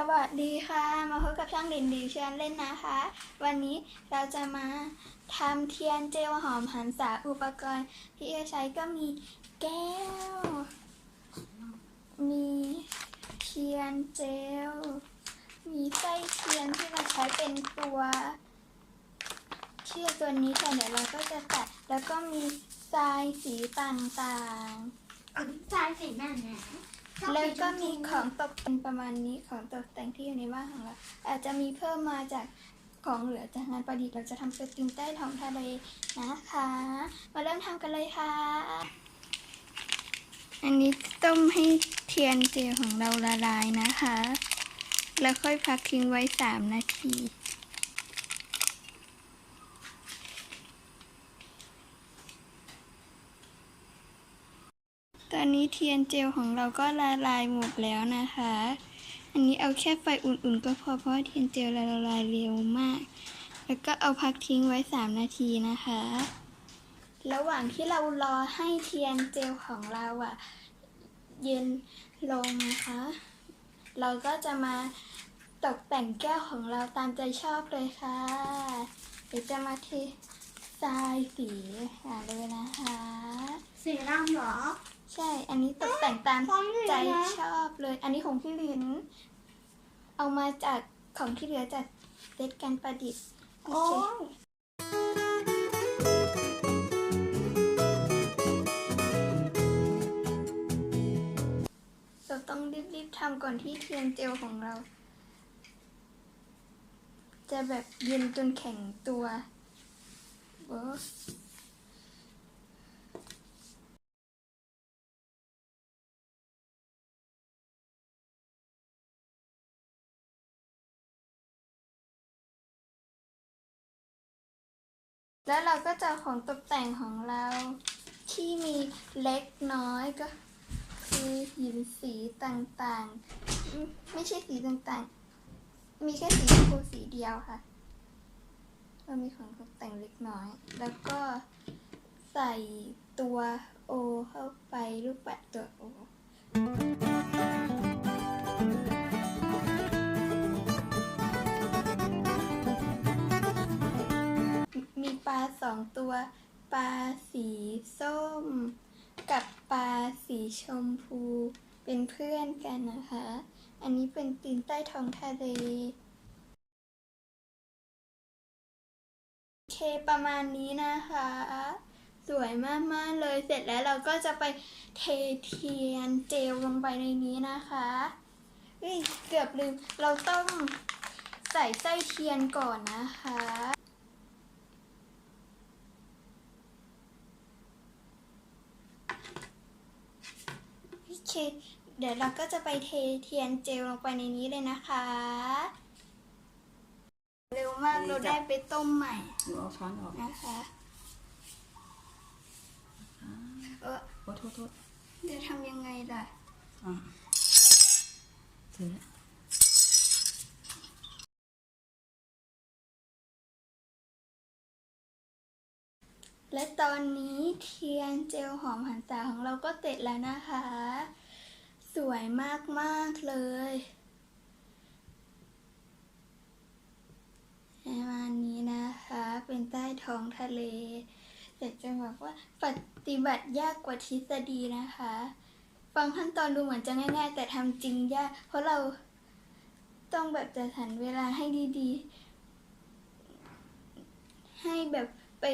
สวัสดีค่ะ มาพบกับช่องดินดีเชิญเล่นนะคะ วันนี้เราจะมาทำเทียนเจลหอมหันษาอุปกรณ์ที่จะใช้ก็มีแก้ว มีเทียนเจล มีไส้เทียนที่เราใช้เป็นตัวเชือกตัวนี้ค่ะเดี๋ยวเราก็จะตัดแล้วก็มีทรายสีต่างๆอันจายสีนั่นน แล้วก็มีของตกแต่งประมาณนี้ของตกแต่งที่อยู่ในบ้านของเรา อาจจะมีเพิ่มมาจากของเหลือจากงานประดิษฐ์เราจะทำสติงใต้ท้องทะเลนะคะ มาเริ่มทำกันเลยค่ะ อันนี้ต้มให้เทียนเจลของเราละลายนะคะ แล้วค่อยพักทิ้งไว้ 3 นาที ตอนนี้เทียนเจลของเราก็ละลายหมดแล้วนะคะ อันนี้เอาแค่ไฟอุ่นๆก็พอเพราะเทียนเจลละลายเร็วมาก แล้วก็เอาพักทิ้งไว้ 3 นาทีนะคะ ระหว่างที่เรารอให้เทียนเจลของเราอะเย็นลงนะคะ เราก็จะมาตกแต่งแก้วของเราตามใจชอบเลยค่ะ เดี๋ยวจะมาเททรายสีหาเลยนะคะ สีดำเหรอ ใช่ อันนี้ตกแต่งตามของพี่ลินใจนะชอบเลย อันนี้ของพี่ลิน เอามาจากของที่เหลือจากเซตการประดิษฐ์โอโอ้เคเราต้องรีบๆทำก่อนที่เทียนเจลของเรา จะแบบเย็นจนแข็งตัวโอ้ แล้วเราก็จะของตกแต่งของเรา ที่มีเล็กน้อยก็ คือหินสีต่างๆ ไม่ใช่สีต่างๆ มีแค่สีชมพูสีเดียวค่ะ เรามีของตกแต่งเล็กน้อย แล้วก็ใส่ตัวโอเข้าไปรูปปัดตัวโอ องตัว ปลาสีส้ม กับปลาสีชมพู เป็นเพื่อนกันนะคะ อันนี้เป็นตีนใต้ท้องทะเลโอเคประมาณนี้นะคะ สวยมาก ๆ เลยเสร็จแล้วเราก็จะไปเทเทียนเจลลงไปในนี้นะคะเฮ้ยเกือบลืม เราต้องใส่ไส้เทียนก่อนนะคะ เคเดี๋ยวเราก็จะไปเทเทียนเจลลงไปในนี้เลยนะคะ เร็วมากเราได้ไปต้มใหม่หนูเอาช้อนออกนะคะเออโอ้โทษโทษจะทำยังไงล่ะอะถือและตอนนี้เทียนเจลหอมหันษาของเราก็เสร็จแล้วนะคะ สวยมาก ๆ เลยประมาณนี้นะคะ เป็นใต้ท้องทะเลแต่จะบอกว่าปฏิบัติยากกว่าทฤษฎีนะคะ ฟังขั้นตอนดูเหมือนจะง่าย ๆ แต่ทำจริงยาก เพราะเราต้องแบบจัดสรรเวลาให้ดี ๆ ให้แบบไป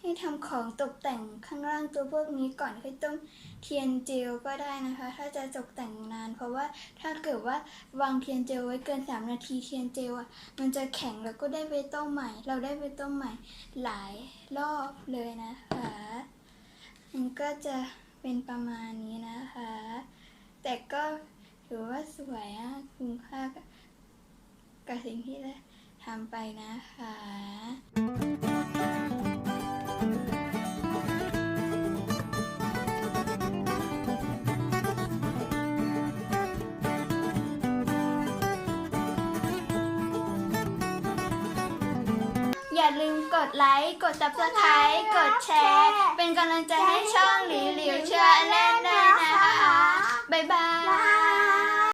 ให้ทำของตกแต่งข้างล่างตัวพวกนี้ก่อนค่อยต้มเทียนเจลก็ได้นะคะ ถ้าจะตกแต่งนาน เพราะว่าถ้าเกิดว่าวางเทียนเจลไว้เกิน 3 นาทีเทียนเจลอะมันจะแข็งแล้วก็ได้ไปต้มใหม่ เราได้ไปต้มใหม่หลายรอบเลยนะคะมันก็จะเป็นประมาณนี้นะคะ แต่ก็ถือว่าสวยอะคุ้มค่ากับกับสิ่งที่ได้ทำไปนะคะ อย่าลืมกดไลค์กด subscribe กดแชร์ เป็นกำลังใจให้ช่องหลิวหลิวเชื่อเล่นด้วยนะคะ บ๊ายบาย